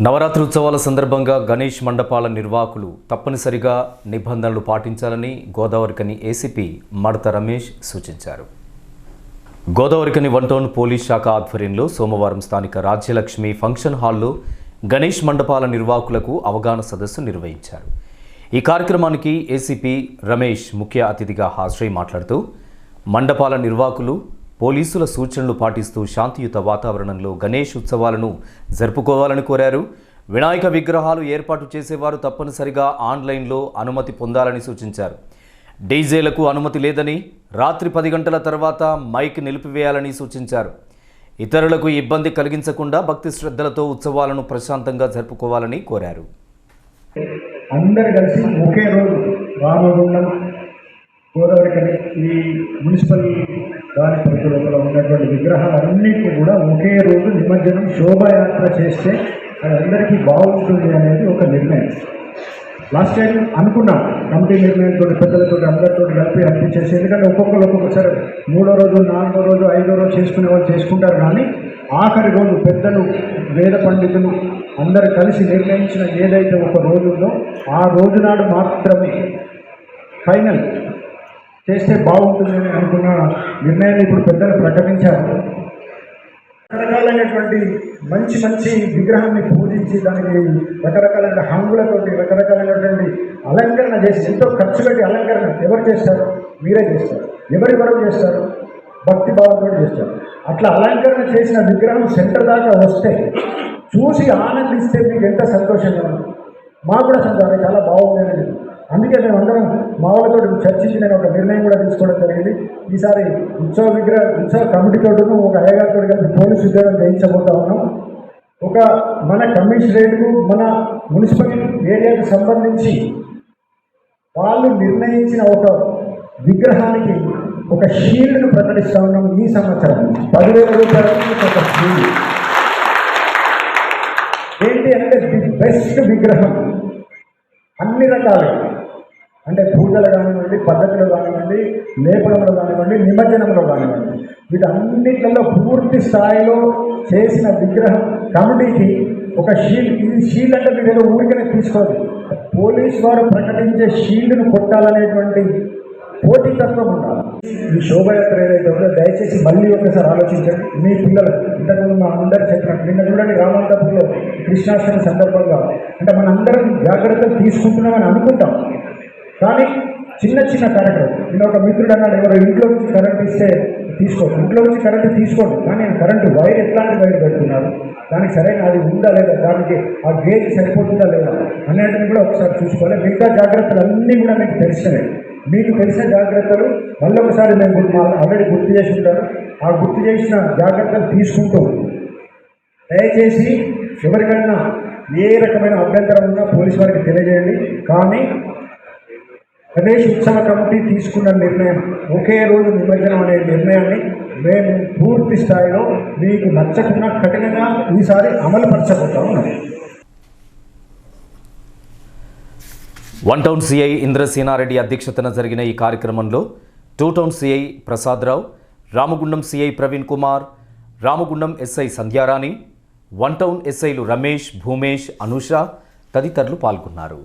నవరాత్రి ఉత్సవాల సందర్భంగా గణేష్ మండపాల నిర్వాహకులు తప్పనిసరిగా నిబంధనలు పాటించాలని గోదావరికని ఏసీపీ మడత రమేష్ సూచించారు. గోదావరికని వన్ టౌన్ పోలీస్ శాఖ ఆధ్వర్యంలో సోమవారం స్థానిక రాజ్యలక్ష్మి ఫంక్షన్ హాల్లో గణేష్ మండపాల నిర్వాహకులకు అవగాహన సదస్సు నిర్వహించారు. ఈ కార్యక్రమానికి ఏసీపీ రమేష్ ముఖ్య అతిథిగా హాజరై మాట్లాడుతూ మండపాల నిర్వాహకులు పోలీసుల సూచనలు పాటిస్తూ శాంతియుత వాతావరణంలో గణేష్ ఉత్సవాలను జరుపుకోవాలని కోరారు. వినాయక విగ్రహాలు ఏర్పాటు చేసేవారు తప్పనిసరిగా ఆన్లైన్లో అనుమతి పొందాలని సూచించారు. డీజేలకు అనుమతి లేదని రాత్రి పది గంటల తర్వాత మైక్ నిలిపివేయాలని సూచించారు. ఇతరులకు ఇబ్బంది కలిగించకుండా భక్తి శ్రద్ధలతో ఉత్సవాలను ప్రశాంతంగా జరుపుకోవాలని కోరారు. అందరు కలిసి ఒకే రోజు రామగుండం గోదావరి ఈ మున్సిపల్ దాని పరిధి లోపల ఉన్నటువంటి విగ్రహాలన్నింటినీ కూడా ఒకే రోజు నిమజ్జనం శోభాయాత్ర చేస్తే అది అందరికీ బాగుంటుంది అనేది ఒక నిర్ణయం. లాస్ట్ టైం అనుకున్నాం కమిటీ నిర్ణయంతో పెద్దలతో అందరితో కలిపి అనిపించేసి ఎందుకంటే ఒక్కొక్కరు ఒక్కొక్కసారి మూడో రోజు నాలుగో రోజు ఐదో రోజు చేసుకునే వాళ్ళు చేసుకుంటారు కానీ ఆఖరి రోజు పెద్దలు వేద పండితులు అందరు కలిసి నిర్ణయించిన ఏదైతే ఒక రోజు ఉందో ఆ రోజు నాడు మాత్రమే. ఫైనల్ చేస్తే బాగుంటుందని అనుకున్న నిర్ణయాన్ని ఇప్పుడు పెద్దలు ప్రకటించారు. రకరకాలైనటువంటి మంచి మంచి విగ్రహాన్ని పూజించి దానికి రకరకాలైన హంగులతోటి రకరకాలైనటువంటి అలంకరణ చేసి ఎంతో ఖర్చు పెట్టి అలంకరణ ఎవరు చేస్తారు? మీరే చేస్తారు. ఎవరి వరకు చేస్తారు? భక్తి భావంతో చేస్తారు. అట్లా అలంకరణ చేసిన విగ్రహం సెంటర్ దాకా వస్తే చూసి ఆనందిస్తే మీకు ఎంత సంతోషంగా ఉంది. మాకు కూడా సంతోషం చాలా బాగుంది అందుకే మేము అందరం మా చర్చించి నేను ఒక నిర్ణయం కూడా తీసుకోవడం జరిగింది. ఈసారి ఉత్సవ విగ్రహ ఉత్సవ కమిటీతో ఒక అయ్యగారితో కలిసి పోలీసు ఉద్యోగం చేయించబోతా ఉన్నాం. ఒక మన కమిషనరేట్కు మన మున్సిపల్ ఏరియాకు సంబంధించి వాళ్ళు నిర్ణయించిన ఒక విగ్రహానికి ఒక షీల్డ్ను ప్రకటిస్తూ ఉన్నాం ఈ సంవత్సరం. పదివేల రూపాయల ఒక షీల్డ్. ఏంటి అంటే ది బెస్ట్ విగ్రహం. అన్ని రకాలుగా అంటే పూజలు కానివ్వండి పద్ధతులు కానివ్వండి లేపడంలో కానివ్వండి నిమజ్జనంలో కానివ్వండి. వీటన్నిటిలో పూర్తి స్థాయిలో చేసిన విగ్రహం కమిటీకి ఒక షీల్డ్ ఇది షీల్డ్ అంటే మీరు ఏదో ఊరికనే తీసుకోదు పోలీస్ వారు ప్రకటించే షీల్డ్ను కొట్టాలనేటువంటి పోటీతత్వం ఉండాలి. ఈ శోభయాత్ర ఏదైతే ఉందో దయచేసి మళ్ళీ ఒకసారి ఆలోచించండి. మీ పిల్లలు ఇంతకుముందు మా అందరు చెప్పినట్టు నిన్న చూడండి రామంతపూర్లో కృష్ణాష్టమి సందర్భంగా అంటే మనందరం జాగ్రత్తలు తీసుకుంటున్నామని అనుకుంటాం. కానీ చిన్న చిన్న కరెంట్. నేను ఒక మిత్రుడు అన్నాడు ఎవరు ఇంట్లో నుంచి కరెంట్ ఇస్తే తీసుకోండి. ఇంట్లో నుంచి కరెంట్ తీసుకోండి. కానీ కరెంటు వైర్ ఎట్లాంటి వైర్ పెడుతున్నారు? దానికి సరైన అది ఉందా లేదా? దానికి ఆ గేజ్ సరిపోతుందా లేదా? అన్నింటిని కూడా ఒకసారి చూసుకోవాలి. మిగతా జాగ్రత్తలు అన్నీ కూడా మీకు తెలిసినవి. మీకు తెలిసిన జాగ్రత్తలు మళ్ళీ ఒకసారి మేము ఆల్రెడీ గుర్తు చేసి ఉంటారు ఆ గుర్తు చేసిన జాగ్రత్తలు తీసుకుంటూ దయచేసి ఎవరికైనా ఏ రకమైన అభ్యంతరం ఉన్నా పోలీసు వారికి తెలియజేయండి. కానీ గణేష్ ఉత్సవ కమిటీ తీసుకున్న నిర్ణయం ఒకే రోజు నిమజ్జనం అనే నిర్ణయాన్ని మేము పూర్తి స్థాయిలో మీకు నచ్చకుండా కఠినంగా ఈసారి అమలుపరచబోతా ఉన్నాం వన్ టౌన్ సిఐ ఇంద్రసేనారెడ్డి అధ్యక్షతన జరిగిన ఈ కార్యక్రమంలో two town CI Prasadarao Ramagundam CI Praveen Kumar Ramagundam SI Sandhyarani one town ఎస్ఐలు రమేష్ భూమేష్ అనూష తదితరులు పాల్గొన్నారు.